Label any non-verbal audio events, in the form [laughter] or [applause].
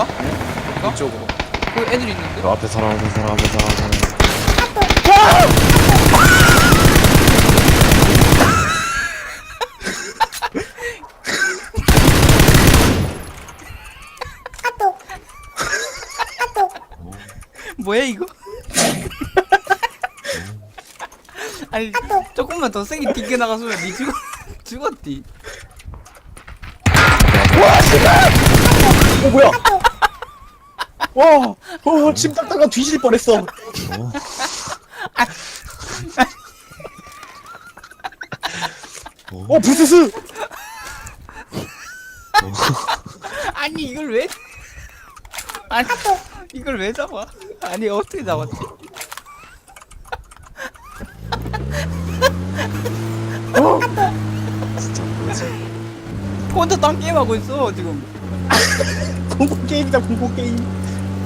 어디가? 어디가? 이쪽으로. 그 애들이 있는데? 저 앞에 사람 앞에 사람 앞에 사람 앞에 사람 뭐야 이거? [laughs] 아니 조금만 더 세게 튕겨 나갔으면 니 죽었 죽었디. 어 뭐야? 와, 어 심장 따가 뒤질 뻔했어. 어 부스스. 아니 이걸 왜? 아니 이걸 왜 잡아? 아니 어떻게 잡았지? 진짜 뭐지 혼자 딴 게임 하고 있어 지금. 공포 게임이다 공포 게임.